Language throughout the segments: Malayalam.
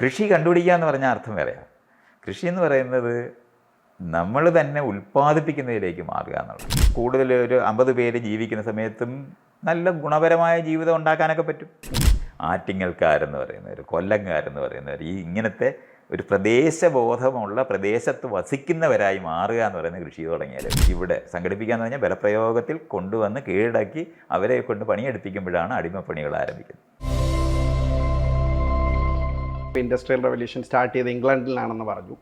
കൃഷി കണ്ടുപിടിക്കുക എന്ന് പറഞ്ഞാൽ അർത്ഥം വേറെയാണ് കൃഷി എന്ന് പറയുന്നത് നമ്മൾ തന്നെ ഉൽപ്പാദിപ്പിക്കുന്നതിലേക്ക് മാറുക എന്നുള്ളത്. കൂടുതൽ ഒരു അമ്പത് പേര് ജീവിക്കുന്ന സമയത്തും നല്ല ഗുണപരമായ ജീവിതം ഉണ്ടാക്കാനൊക്കെ പറ്റും. ആറ്റിങ്ങൽക്കാരെന്ന് പറയുന്നവർ കൊല്ലങ്കാരെന്ന് പറയുന്നവർ ഈ ഇങ്ങനത്തെ ഒരു പ്രദേശബോധമുള്ള പ്രദേശത്ത് വസിക്കുന്നവരായി മാറുക എന്ന് പറയുന്ന കൃഷി തുടങ്ങിയാൽ ഇവിടെ സംഘടിപ്പിക്കാന്ന് പറഞ്ഞാൽ ബലപ്രയോഗത്തിൽ കൊണ്ടുവന്ന് കീഴടക്കി അവരെ കൊണ്ട് പണിയെടുപ്പിക്കുമ്പോഴാണ് അടിമപ്പണികൾ ആരംഭിക്കുന്നത്. ഇൻഡസ്ട്രിയൽ റെവല്യൂഷൻ സ്റ്റാർട്ട് ചെയ്ത് ഇംഗ്ലണ്ടിലാണെന്ന് പറഞ്ഞു.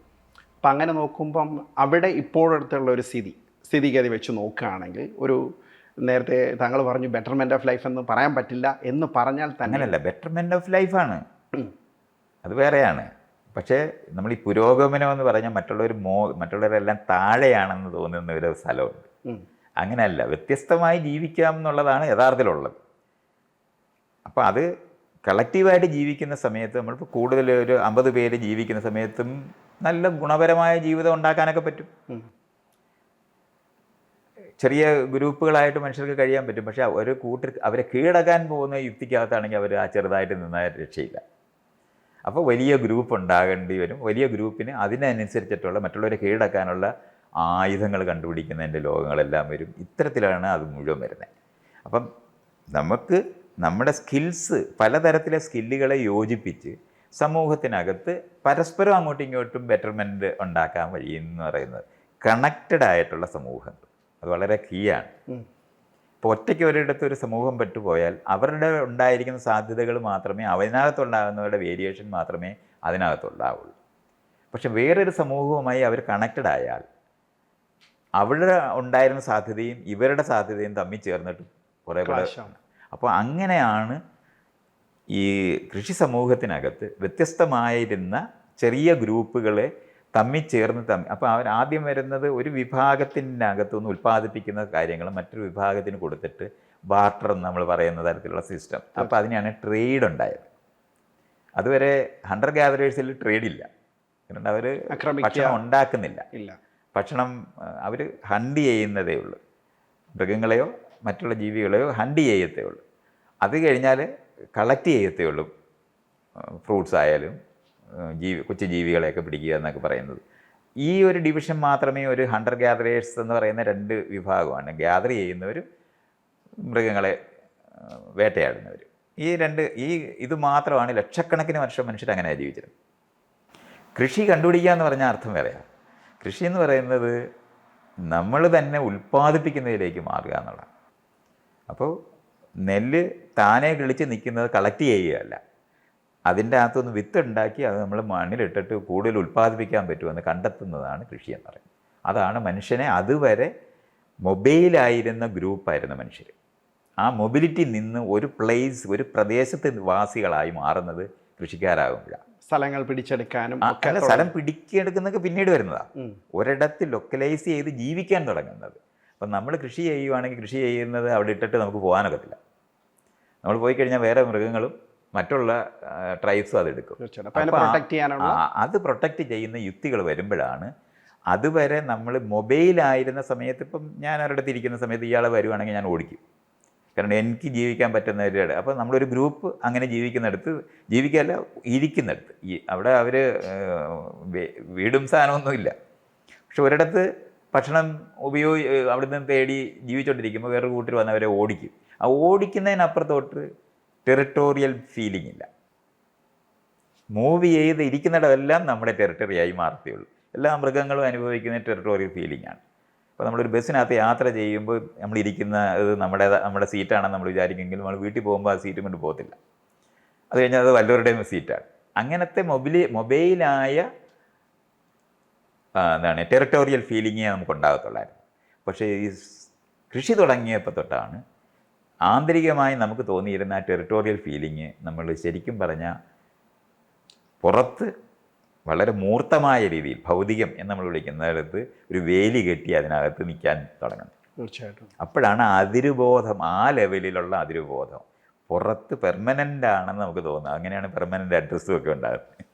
അപ്പം അങ്ങനെ നോക്കുമ്പം അവിടെ ഇപ്പോഴടുത്തുള്ള ഒരു സ്ഥിതി സ്ഥിതിഗതി വെച്ച് നോക്കുകയാണെങ്കിൽ ഒരു നേരത്തെ താങ്കൾ പറഞ്ഞു ബെറ്റർമെന്റ് ഓഫ് ലൈഫ് എന്ന് പറയാൻ പറ്റില്ല എന്ന് പറഞ്ഞാൽ തന്നെ അങ്ങനെയല്ല ബെറ്റർമെന്റ് ഓഫ് ലൈഫാണ്. അത് വേറെയാണ്. പക്ഷേ നമ്മൾ ഈ പുരോഗമനം എന്ന് പറഞ്ഞാൽ മറ്റുള്ളവർ മോ മറ്റുള്ളവരെല്ലാം താഴെയാണെന്ന് തോന്നുന്ന ഒരു സ്ഥലമുണ്ട്. അങ്ങനെയല്ല വ്യത്യസ്തമായി ജീവിക്കാം എന്നുള്ളതാണ് യഥാർത്ഥത്തിലുള്ളത്. അപ്പോൾ അത് കളക്റ്റീവായിട്ട് ജീവിക്കുന്ന സമയത്ത് നമ്മളിപ്പോൾ കൂടുതൽ ഒരു അമ്പത് പേര് ജീവിക്കുന്ന സമയത്തും നല്ല ഗുണപരമായ ജീവിതം ഉണ്ടാക്കാനൊക്കെ പറ്റും. ചെറിയ ഗ്രൂപ്പുകളായിട്ട് മനുഷ്യർക്ക് കഴിയാൻ പറ്റും. പക്ഷേ ഒരു കൂട്ടർ അവരെ കീഴടക്കാൻ പോകുന്ന യുക്തിക്കകത്താണെങ്കിൽ അവർ ആ ചെറുതായിട്ട് നിന്നാൽ രക്ഷയില്ല. അപ്പോൾ വലിയ ഗ്രൂപ്പ് ഉണ്ടാകേണ്ടി വരും. വലിയ ഗ്രൂപ്പിന് അതിനനുസരിച്ചിട്ടുള്ള മറ്റുള്ളവരെ കീഴടക്കാനുള്ള ആയുധങ്ങൾ കണ്ടുപിടിക്കുന്നതിന്റെ ലോകങ്ങളെല്ലാം വരും. ഇത്തരത്തിലാണ് അത് മുഴുവൻ വരുന്നത്. അപ്പം നമുക്ക് നമ്മുടെ സ്കിൽസ് പലതരത്തിലെ സ്കില്ലുകളെ യോജിപ്പിച്ച് സമൂഹത്തിനകത്ത് പരസ്പരം അങ്ങോട്ടും ഇങ്ങോട്ടും ബെറ്റർമെന്റ് ഉണ്ടാക്കാൻ കഴിയുമെന്ന് പറയുന്നത് കണക്റ്റഡ് ആയിട്ടുള്ള സമൂഹങ്ങൾ. അത് വളരെ കീ ആണ്. ഇപ്പോൾ ഒറ്റയ്ക്ക് ഒരിടത്ത് ഒരു സമൂഹം പെട്ടുപോയാൽ അവരുടെ ഉണ്ടായിരിക്കുന്ന സാധ്യതകൾ മാത്രമേ അതിനകത്തുണ്ടാകുന്നവരുടെ വേരിയേഷൻ മാത്രമേ അതിനകത്തുണ്ടാവുള്ളൂ. പക്ഷെ വേറൊരു സമൂഹവുമായി അവർ കണക്റ്റഡ് ആയാൽ അവിടെ ഉണ്ടായിരുന്ന സാധ്യതയും ഇവരുടെ സാധ്യതയും തമ്മിൽ ചേർന്നിട്ട് കുറേ കൂടെ. അപ്പോൾ അങ്ങനെയാണ് ഈ കൃഷി സമൂഹത്തിനകത്ത് വ്യത്യസ്തമായിരുന്ന ചെറിയ ഗ്രൂപ്പുകളെ തമ്മിൽ ചേർന്ന് തമ്മിൽ അപ്പോൾ അവർ ആദ്യം വരുന്നത് ഒരു വിഭാഗത്തിനകത്തുനിന്ന് ഉൽപ്പാദിപ്പിക്കുന്ന കാര്യങ്ങൾ മറ്റൊരു വിഭാഗത്തിന് കൊടുത്തിട്ട് ബാർട്ടർ എന്ന് നമ്മൾ പറയുന്ന തരത്തിലുള്ള സിസ്റ്റം അപ്പോൾ അതിനെയാണ് ട്രേഡ് ഉണ്ടായത്. അതുവരെ ഹണ്ടർ ഗ്യാദറേഴ്സിൽ ട്രേഡ് ഇല്ല. കാരണം അവർ. ഭക്ഷണം ഉണ്ടാക്കുന്നില്ല. ഭക്ഷണം അവർ ഹണ്ട് ചെയ്യുന്നതേ ഉള്ളൂ. മൃഗങ്ങളെയോ മറ്റുള്ള ജീവികളെ ഹണ്ട് ചെയ്യത്തേ ഉള്ളൂ അത് കഴിഞ്ഞാൽ കളക്ട് ചെയ്യത്തേ ഉള്ളൂ ഫ്രൂട്ട്സ് ആയാലും ജീവി കൊച്ചു ജീവികളെയൊക്കെ പിടിക്കുക എന്നൊക്കെ പറയുന്നത്. ഈ ഒരു ഡിവിഷൻ മാത്രമേ ഒരു ഹണ്ടർ ഗ്യാദറേഴ്സ് എന്ന് പറയുന്ന രണ്ട് വിഭാഗമാണ്. ഗ്യാദർ ചെയ്യുന്നവരും മൃഗങ്ങളെ വേട്ടയാടുന്നവർ ഈ രണ്ട് ഈ ഇത് മാത്രമാണ് ലക്ഷക്കണക്കിന് വർഷം മനുഷ്യർ അങ്ങനെ ജീവിച്ചത് കൃഷി കണ്ടുപിടിക്കുക എന്ന് പറഞ്ഞാൽ അർത്ഥം വേറെയാണ് കൃഷി എന്ന് പറയുന്നത് നമ്മൾ തന്നെ ഉൽപ്പാദിപ്പിക്കുന്നതിലേക്ക് മാറുക എന്നുള്ളതാണ്. അപ്പോൾ നെല്ല് താനേ കിളിച്ച് നിൽക്കുന്നത് കളക്ട് ചെയ്യുകയല്ല. അതിന്റെ അകത്തുനിന്ന് വിത്ത് ഉണ്ടാക്കി അത് നമ്മൾ മണ്ണിലിട്ടിട്ട് കൂടുതൽ ഉൽപ്പാദിപ്പിക്കാൻ പറ്റുമെന്ന് കണ്ടെത്തുന്നതാണ് കൃഷി എന്ന് പറയുന്നത്. അതാണ് മനുഷ്യനെ അതുവരെ മൊബൈലായിരുന്ന ഗ്രൂപ്പായിരുന്നു മനുഷ്യർ ആ മൊബിലിറ്റി നിന്ന് ഒരു പ്ലേസ് ഒരു പ്രദേശത്ത് വാസികളായി മാറുന്നത് കൃഷിക്കാരാകുമ്പോഴാണ്. സ്ഥലങ്ങൾ പിടിച്ചെടുക്കാനും സ്ഥലം പിടിക്കെടുക്കുന്നൊക്കെ പിന്നീട് വരുന്നതാണ്. ഒരിടത്ത് ലൊക്കലൈസ് ചെയ്ത് ജീവിക്കാൻ തുടങ്ങുന്നത്. അപ്പം നമ്മൾ കൃഷി ചെയ്യുവാണെങ്കിൽ കൃഷി ചെയ്യുന്നത് അവിടെ ഇട്ടിട്ട് നമുക്ക് പോകാനൊക്കത്തില്ല. നമ്മൾ പോയി കഴിഞ്ഞാൽ വേറെ മൃഗങ്ങളും മറ്റുള്ള ട്രൈബ്സും അതെടുക്കും. അത് പ്രൊട്ടക്റ്റ് ചെയ്യുന്ന യുക്തികൾ വരുമ്പോഴാണ് അതുവരെ നമ്മൾ മൊബൈലായിരുന്ന സമയത്ത് ഇപ്പം ഞാൻ അവരുടെ ഇരിക്കുന്ന സമയത്ത് ഇയാളെ വരുവാണെങ്കിൽ ഞാൻ ഓടിക്കും. കാരണം എനിക്ക് ജീവിക്കാൻ പറ്റുന്ന ഒരു അപ്പോൾ നമ്മളൊരു ഗ്രൂപ്പ് അങ്ങനെ ജീവിക്കുന്നിടത്ത് ജീവിക്കല്ല ഇരിക്കുന്നിടത്ത്. ഈ അവിടെ അവർ വീടും സാധനമൊന്നുമില്ല. പക്ഷെ ഒരിടത്ത് ഭക്ഷണം ഉപയോഗി അവിടെ നിന്ന് തേടി ജീവിച്ചുകൊണ്ടിരിക്കുമ്പോൾ വേറൊരു കൂട്ടർ വന്നവരെ ഓടിക്കും. ആ ഓടിക്കുന്നതിനപ്പുറത്തോട്ട് ടെറിട്ടോറിയൽ ഫീലിംഗ് ഇല്ല. മൂവ് ചെയ്ത് ഇരിക്കുന്നിടമെല്ലാം നമ്മുടെ ടെറിട്ടറിയായി മാറത്തേയുള്ളൂ എല്ലാ മൃഗങ്ങളും അനുഭവിക്കുന്ന ടെറിട്ടോറിയൽ ഫീലിംഗ് ആണ്. അപ്പോൾ നമ്മളൊരു ബസ്സിനകത്ത് യാത്ര ചെയ്യുമ്പോൾ നമ്മൾ ഇരിക്കുന്ന ഇത് നമ്മുടെ നമ്മുടെ സീറ്റാണെന്ന് നമ്മൾ വിചാരിക്കുമെങ്കിൽ നമ്മൾ വീട്ടിൽ പോകുമ്പോൾ ആ സീറ്റും കൊണ്ട് പോകത്തില്ല. അത് കഴിഞ്ഞാൽ അത് വല്ലവരുടെയും സീറ്റാണ്. അങ്ങനത്തെ മൊബിലി മൊബൈലായ എന്താണ് ടെറിട്ടോറിയൽ ഫീലിങ്ങേ നമുക്ക് ഉണ്ടാകത്തുള്ളായിരുന്നു. പക്ഷേ ഈ കൃഷി തുടങ്ങിയപ്പോൾ തൊട്ടാണ് ആന്തരികമായി നമുക്ക് തോന്നിയിരുന്ന ആ ടെറിട്ടോറിയൽ ഫീലിങ് നമ്മൾ ശരിക്കും പറഞ്ഞാൽ പുറത്ത് വളരെ മൂർത്തമായ രീതിയിൽ ഭൗതികം എന്ന് നമ്മൾ വിളിക്കുന്നിടത്ത് ഒരു വേലി കെട്ടി അതിനകത്ത് നിൽക്കാൻ തുടങ്ങുന്നത്. തീർച്ചയായിട്ടും. അപ്പോഴാണ് അതിരുബോധം ആ ലെവലിലുള്ള അതിരുബോധം പുറത്ത് പെർമനന്റ് ആണെന്ന് നമുക്ക് തോന്നുന്നത്. അങ്ങനെയാണ് പെർമനന്റ് അഡ്രസ്സും ഒക്കെ ഉണ്ടാകുന്നത്.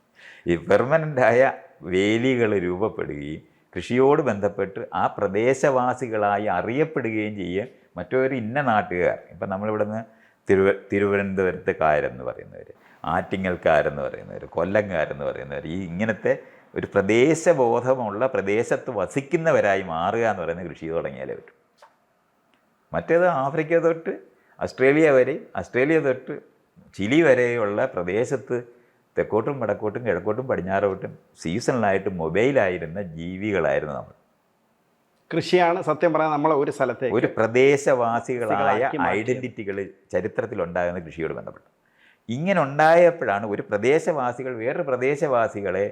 ഈ പെർമനന്റായ വേലികൾ രൂപപ്പെടുകയും കൃഷിയോട് ബന്ധപ്പെട്ട് ആ പ്രദേശവാസികളായി അറിയപ്പെടുകയും ചെയ്യുക മറ്റൊരു ഇന്ന നാട്ടുകാർ. ഇപ്പം നമ്മളിവിടെ നിന്ന് തിരുവ തിരുവനന്തപുരത്ത് കായരെന്ന് പറയുന്നവർ ആറ്റിങ്ങൽക്കാരെന്ന് പറയുന്നവർ കൊല്ലംകാരെന്ന് പറയുന്നവർ ഈ ഇങ്ങനത്തെ ഒരു പ്രദേശബോധമുള്ള പ്രദേശത്ത് വസിക്കുന്നവരായി മാറുക എന്ന് പറയുന്ന കൃഷി തുടങ്ങിയാലേ പറ്റും. മറ്റേത് ആഫ്രിക്ക തൊട്ട് ഓസ്ട്രേലിയ വരെ ഓസ്ട്രേലിയ തൊട്ട് ചിലി വരെയുള്ള പ്രദേശത്ത് തെക്കോട്ടും വടക്കോട്ടും കിഴക്കോട്ടും പടിഞ്ഞാറോട്ടും സീസണലായിട്ട് മൊബൈലായിരുന്ന ജീവികളായിരുന്നു നമ്മൾ. കൃഷിയാണ് സത്യം പറയാൻ നമ്മളെ ഒരു സ്ഥലത്തെ ഒരു പ്രദേശവാസികളായ ഐഡന്റിറ്റികൾ ചരിത്രത്തിലുണ്ടാകുന്ന കൃഷിയോട് ബന്ധപ്പെട്ട്. ഇങ്ങനെ ഉണ്ടായപ്പോഴാണ് ഒരു പ്രദേശവാസികൾ വേറൊരു പ്രദേശവാസികളെ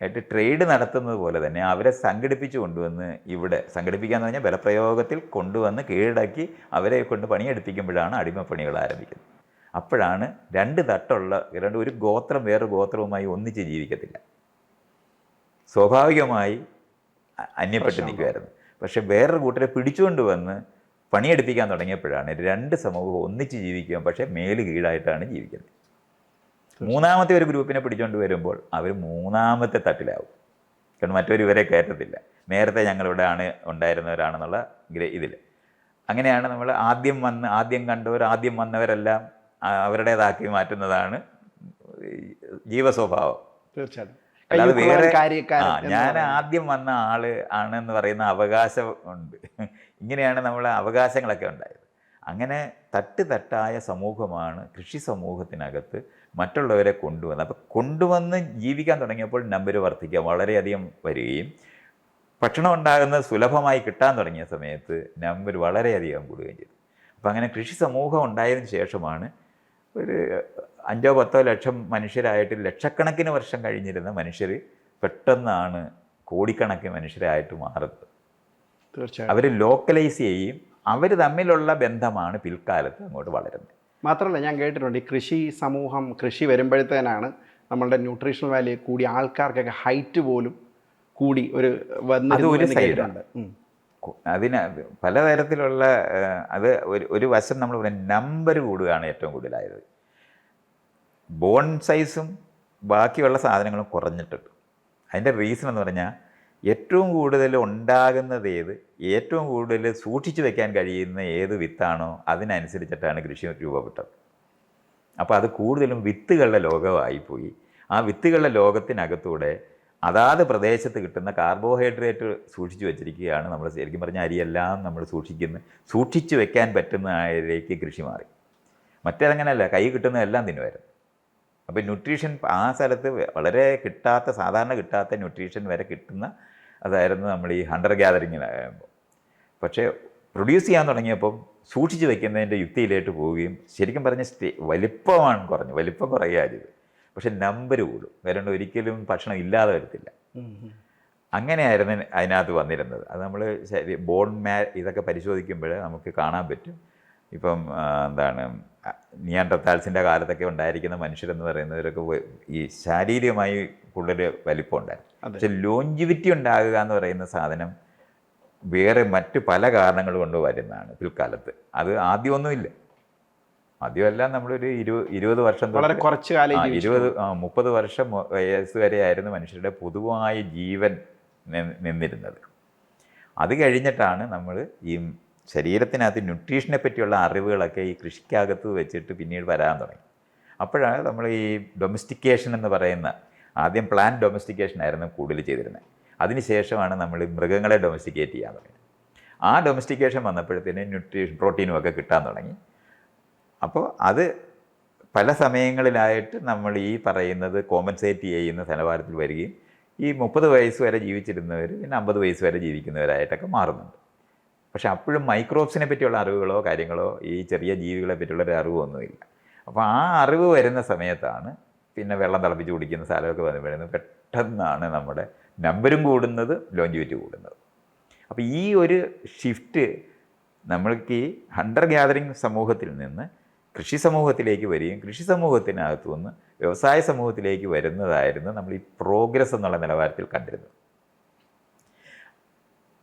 ആയിട്ട് ട്രേഡ് നടത്തുന്നത് പോലെ തന്നെ അവരെ സംഘടിപ്പിച്ചു കൊണ്ടുവന്ന് ഇവിടെ സംഘടിപ്പിക്കുക എന്ന് പറഞ്ഞാൽ ബലപ്രയോഗത്തിൽ കൊണ്ടുവന്ന് കീഴടക്കി അവരെ കൊണ്ട് പണിയെടുപ്പിക്കുമ്പോഴാണ് അടിമപ്പണികൾ ആരംഭിക്കുന്നത്. അപ്പോഴാണ് രണ്ട് തട്ടുള്ള രണ്ട് ഒരു ഗോത്രം വേറെ ഗോത്രവുമായി ഒന്നിച്ച് ജീവിക്കത്തില്ല. സ്വാഭാവികമായി അന്യപ്പെട്ട് നിൽക്കുമായിരുന്നു പക്ഷെ വേറൊരു കൂട്ടരെ പിടിച്ചുകൊണ്ട് വന്ന് പണിയെടുപ്പിക്കാൻ തുടങ്ങിയപ്പോഴാണ് രണ്ട് സമൂഹം ഒന്നിച്ച് ജീവിക്കുക പക്ഷേ മേൽ കീഴായിട്ടാണ് ജീവിക്കുന്നത്. മൂന്നാമത്തെ ഒരു ഗ്രൂപ്പിനെ പിടിച്ചുകൊണ്ട് വരുമ്പോൾ അവർ മൂന്നാമത്തെ തട്ടിലാവും. കാരണം മറ്റൊരു ഇവരെ കയറ്റത്തില്ല. നേരത്തെ ഞങ്ങളിവിടെ ആണ് ഉണ്ടായിരുന്നവരാണെന്നുള്ള ഗ്രേ ഇതിൽ അങ്ങനെയാണ് നമ്മൾ ആദ്യം വന്ന് ആദ്യം കണ്ടവർ ആദ്യം വന്നവരെല്ലാം അവരുടേതാക്കി മാറ്റുന്നതാണ് ജീവസ്വഭാവം. തീർച്ചയായിട്ടും. അല്ലാതെ വേറെ ആ ഞാൻ ആദ്യം വന്ന ആൾ ആണെന്ന് പറയുന്ന അവകാശം ഉണ്ട്. ഇങ്ങനെയാണ് നമ്മളെ അവകാശങ്ങളൊക്കെ ഉണ്ടായത്. അങ്ങനെ തട്ട് തട്ടായ സമൂഹമാണ് കൃഷി സമൂഹത്തിനകത്ത് മറ്റുള്ളവരെ കൊണ്ടുവന്ന് അപ്പോൾ കൊണ്ടുവന്ന് ജീവിക്കാൻ തുടങ്ങിയപ്പോൾ നമ്പർ വർദ്ധിക്കുക വളരെയധികം വരികയും ഭക്ഷണം ഉണ്ടാകുന്നത് സുലഭമായി കിട്ടാൻ തുടങ്ങിയ സമയത്ത് നമ്പർ വളരെയധികം കൂടുകയും ചെയ്തു. അപ്പോൾ അങ്ങനെ കൃഷി സമൂഹം ഉണ്ടായതിനു ശേഷമാണ് ഒരു അഞ്ചോ പത്തോ ലക്ഷം മനുഷ്യരായിട്ട് ലക്ഷക്കണക്കിന് വർഷം കഴിഞ്ഞിരുന്ന മനുഷ്യർ പെട്ടെന്നാണ് കോടിക്കണക്കിന് മനുഷ്യരായിട്ട് മാറുന്നത്. തീർച്ചയായും അവർ ലോക്കലൈസ് ചെയ്യും. അവർ തമ്മിലുള്ള ബന്ധമാണ് പിൽക്കാലത്ത് അങ്ങോട്ട് വളരുന്നത്. മാത്രമല്ല ഞാൻ കേട്ടിട്ടുണ്ട് ഈ കൃഷി സമൂഹം കൃഷി വരുമ്പോഴത്തേനാണ് നമ്മളുടെ ന്യൂട്രീഷണൽ വാല്യൂ കൂടി ആൾക്കാർക്കൊക്കെ ഹൈറ്റ് പോലും കൂടി ഒരു വന്നത് അത് ഒരു എന്ന് അതിന് പലതരത്തിലുള്ള അത് ഒരു ഒരു വശം നമ്മൾ പറയുന്നത് നമ്പർ കൂടുകയാണ് ഏറ്റവും കൂടുതലായത്. ബോൺ സൈസും ബാക്കിയുള്ള സാധനങ്ങളും കുറഞ്ഞിട്ടുണ്ട്. അതിന്റെ റീസൺ എന്ന് പറഞ്ഞാൽ ഏറ്റവും കൂടുതൽ ഉണ്ടാകുന്നത് ഏത് ഏറ്റവും കൂടുതൽ സൂക്ഷിച്ചു വെക്കാൻ കഴിയുന്ന ഏത് വിത്താണോ അതിനനുസരിച്ചിട്ടാണ് കൃഷി രൂപപ്പെട്ടത്. അപ്പോൾ അത് കൂടുതലും വിത്തുകളുടെ ലോകമായിപ്പോയി. ആ വിത്തുകളുടെ ലോകത്തിനകത്തൂടെ അതാത് പ്രദേശത്ത് കിട്ടുന്ന കാർബോഹൈഡ്രേറ്റ് സൂക്ഷിച്ചു വെച്ചിരിക്കുകയാണ് നമ്മൾ ശരിക്കും പറഞ്ഞാൽ അരിയെല്ലാം നമ്മൾ സൂക്ഷിക്കുന്ന സൂക്ഷിച്ചു വെക്കാൻ പറ്റുന്ന ആയിലേക്ക് കൃഷി മാറി. മറ്റേതങ്ങനെയല്ല കൈ കിട്ടുന്നതെല്ലാം തിന്നുമായിരുന്നു. അപ്പോൾ ന്യൂട്രീഷൻ ആ സ്ഥലത്ത് വളരെ കിട്ടാത്ത സാധാരണ കിട്ടാത്ത ന്യൂട്രീഷൻ വരെ കിട്ടുന്ന അതായിരുന്നു നമ്മൾ ഈ ഹണ്ടർ ഗ്യാതറിങ്ങിലാകുമ്പോൾ പക്ഷേ പ്രൊഡ്യൂസ് ചെയ്യാൻ തുടങ്ങിയപ്പം സൂക്ഷിച്ച് വെക്കുന്നതിന്റെ യുക്തിയിലേക്ക് പോവുകയും ശരിക്കും പറഞ്ഞ സ്റ്റേ വലിപ്പമാണ് കുറഞ്ഞു വലിപ്പം കുറയുക ചെയ്ത് പക്ഷെ നമ്പർ കൂടും. കാരണം ഒരിക്കലും ഭക്ഷണം ഇല്ലാതെ വരത്തില്ല. അങ്ങനെയായിരുന്നു അതിനകത്ത് വന്നിരുന്നത്. അത് നമ്മൾ ബോൺ മാ ഇതൊക്കെ പരിശോധിക്കുമ്പോൾ നമുക്ക് കാണാൻ പറ്റും. ഇപ്പം എന്താണ് നിയാണ്ടത്താൽസിന്റെ കാലത്തൊക്കെ ഉണ്ടായിരിക്കുന്ന മനുഷ്യരെന്ന് പറയുന്നവരൊക്കെ ഈ ശാരീരികമായി കൂടുതൽ വലിപ്പം ഉണ്ടായിരുന്നു. പക്ഷെ ലോഞ്ചിവിറ്റി ഉണ്ടാകുക എന്ന് പറയുന്ന സാധനം വേറെ മറ്റ് പല കാരണങ്ങൾ കൊണ്ട് വരുന്നതാണ് പിൽക്കാലത്ത്. അത് ആദ്യമൊന്നുമില്ല. ആദ്യമെല്ലാം നമ്മളൊരു ഇരു ഇരുപത് വർഷം വളരെ കുറച്ച് കാലം. ഇരുപത് മുപ്പത് വർഷം വയസ്സ് വരെയായിരുന്നു മനുഷ്യരുടെ പൊതുവായ ജീവൻ നിന്നിരുന്നത്. അത് കഴിഞ്ഞിട്ടാണ് നമ്മൾ ഈ ശരീരത്തിനകത്ത് ന്യൂട്രീഷനെ പറ്റിയുള്ള അറിവുകളൊക്കെ ഈ കൃഷിക്കകത്ത് വെച്ചിട്ട് പിന്നീട് വരാൻ തുടങ്ങി. അപ്പോഴാണ് നമ്മൾ ഈ ഡൊമസ്റ്റിക്കേഷൻ എന്ന് പറയുന്ന ആദ്യം പ്ലാൻ ഡൊമസ്റ്റിക്കേഷൻ ആയിരുന്നു കൂടുതൽ ചെയ്തിരുന്നത് അതിനുശേഷമാണ് നമ്മൾ മൃഗങ്ങളെ ഡൊമസ്റ്റിക്കേറ്റ് ചെയ്യാൻ തുടങ്ങിയത്. ആ ഡൊമസ്റ്റിക്കേഷൻ വന്നപ്പോഴത്തേന് ന്യൂട്രീഷൻ പ്രോട്ടീനും ഒക്കെ കിട്ടാൻ തുടങ്ങി. അപ്പോൾ അത് പല സമയങ്ങളിലായിട്ട് നമ്മൾ ഈ പറയുന്നത് കോമ്പൻസേറ്റ് ചെയ്യുന്ന നിലവാരത്തിൽ വരികയും ഈ മുപ്പത് വയസ്സ് വരെ ജീവിച്ചിരുന്നവർ പിന്നെ അമ്പത് വയസ്സ് വരെ ജീവിക്കുന്നവരായിട്ടൊക്കെ മാറുന്നുണ്ട്. പക്ഷെ അപ്പോഴും മൈക്രോബ്സിനെ പറ്റിയുള്ള അറിവുകളോ കാര്യങ്ങളോ ഈ ചെറിയ ജീവികളെ പറ്റിയുള്ള ഒരു അറിവൊന്നുമില്ല അപ്പോൾ ആ അറിവ് വരുന്ന സമയത്താണ് പിന്നെ വെള്ളം തിളപ്പിച്ച് കുടിക്കുന്ന സ്ഥലമൊക്കെ വരുന്നത് പെട്ടെന്നാണ് നമ്മുടെ നമ്പരും കൂടുന്നത് ലോഞ്ചിവിറ്റി കൂടുന്നത്. അപ്പോൾ ഈ ഒരു ഷിഫ്റ്റ് നമ്മൾക്ക് ഈ ഹണ്ടർ ഗ്യാതറിങ് സമൂഹത്തിൽ നിന്ന് കൃഷി സമൂഹത്തിലേക്ക് വരികയും കൃഷി സമൂഹത്തിനകത്തു നിന്ന് വ്യവസായ സമൂഹത്തിലേക്ക് വരുന്നതായിരുന്നു നമ്മൾ ഈ പ്രോഗ്രസ് എന്നുള്ള നിലവാരത്തിൽ കണ്ടിരുന്നത്.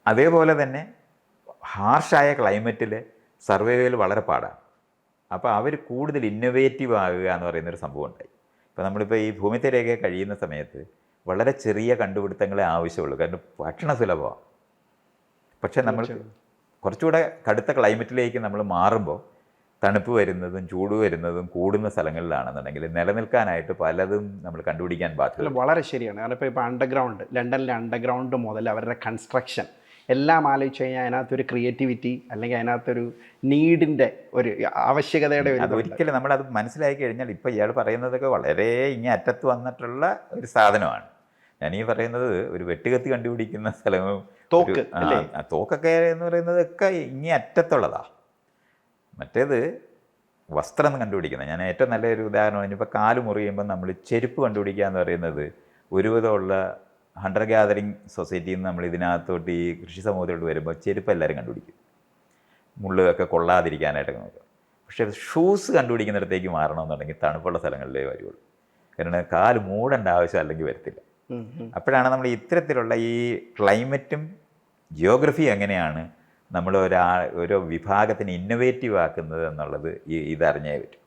അതേപോലെ തന്നെ ഹാർഷായ ക്ലൈമറ്റിൽ സർവൈവൽ വളരെ പാടാണ്. അപ്പോൾ അവർ കൂടുതൽ ഇന്നൊവേറ്റീവ് ആകുക എന്ന് പറയുന്നൊരു സംഭവം ഉണ്ടായി. ഇപ്പോൾ നമ്മളിപ്പോൾ ഈ ഭൂമിത്തിലേക്ക് കഴിയുന്ന സമയത്ത് വളരെ ചെറിയ കണ്ടുപിടുത്തങ്ങളെ ആവശ്യമുള്ളൂ. കാരണം ഭക്ഷണ സുലഭമാണ്. പക്ഷേ നമ്മൾ കുറച്ചുകൂടെ കടുത്ത ക്ലൈമറ്റിലേക്ക് നമ്മൾ മാറുമ്പോൾ തണുപ്പ് വരുന്നതും ചൂട് വരുന്നതും കൂടുന്ന സ്ഥലങ്ങളിലാണെന്നുണ്ടെങ്കിൽ നിലനിൽക്കാനായിട്ട് പലതും നമ്മൾ കണ്ടുപിടിക്കാൻ ബാധ്യത വളരെ ശരിയാണ്. കാരണം ഇപ്പോൾ ഇപ്പോൾ അണ്ടർഗ്രൗണ്ട് ലണ്ടനിലെ അണ്ടർഗ്രൗണ്ട് മുതൽ അവരുടെ കൺസ്ട്രക്ഷൻ എല്ലാം ആലോചിച്ച് കഴിഞ്ഞാൽ അതിനകത്തൊരു ക്രിയേറ്റിവിറ്റി അല്ലെങ്കിൽ അതിനകത്തൊരു നീഡിന്റെ ഒരു ആവശ്യകതയുടെ ഒരു അത് ഒരിക്കലും നമ്മളത് മനസ്സിലാക്കി കഴിഞ്ഞാൽ ഇപ്പോൾ ഇയാൾ പറയുന്നതൊക്കെ വളരെ ഇങ്ങനെ അറ്റത്ത് വന്നിട്ടുള്ള ഒരു സാധനമാണ്. ഞാൻ ഈ പറയുന്നത് ഒരു വെട്ടുകത്തി കണ്ടുപിടിക്കുന്ന സ്ഥലവും തോക്ക്, തോക്കൊക്കെ എന്ന് പറയുന്നതൊക്കെ ഇങ്ങേ അറ്റത്തുള്ളതാ. മറ്റേത് വസ്ത്രം കണ്ടുപിടിക്കുന്നത് ഞാൻ ഏറ്റവും നല്ലൊരു ഉദാഹരണം ഇനിയിപ്പോൾ കാൽ മുറിയുമ്പോൾ നമ്മൾ ചെരുപ്പ് കണ്ടുപിടിക്കുക എന്ന് പറയുന്നത് ഒരുവിധമുള്ള ഹണ്ടർ ഗ്യാതറിങ് സൊസൈറ്റിയിൽ നിന്ന് നമ്മൾ ഇതിനകത്തോട്ട് ഈ കൃഷി സമൂഹത്തിലോട്ട് വരുമ്പോൾ ചെരുപ്പ് എല്ലാവരും കണ്ടുപിടിക്കും. മുള്ളൊക്കെ കൊള്ളാതിരിക്കാനായിട്ടൊക്കെ നോക്കാം. പക്ഷേ ഷൂസ് കണ്ടുപിടിക്കുന്നിടത്തേക്ക് മാറണമെന്നുണ്ടെങ്കിൽ തണുപ്പുള്ള സ്ഥലങ്ങളിലേ വരുള്ളൂ കാരണം കാൽ മൂടേണ്ട ആവശ്യം അല്ലെങ്കിൽ വരത്തില്ല. അപ്പോഴാണ് നമ്മൾ ഇത്തരത്തിലുള്ള ഈ ക്ലൈമറ്റും ജിയോഗ്രഫിയും എങ്ങനെയാണ് നമ്മൾ ഒരാ ഒരു വിഭാഗത്തിന് ഇന്നൊവേറ്റീവ് ആക്കുന്നത് എന്നുള്ളത് ഈ ഇതറിഞ്ഞേ പറ്റും.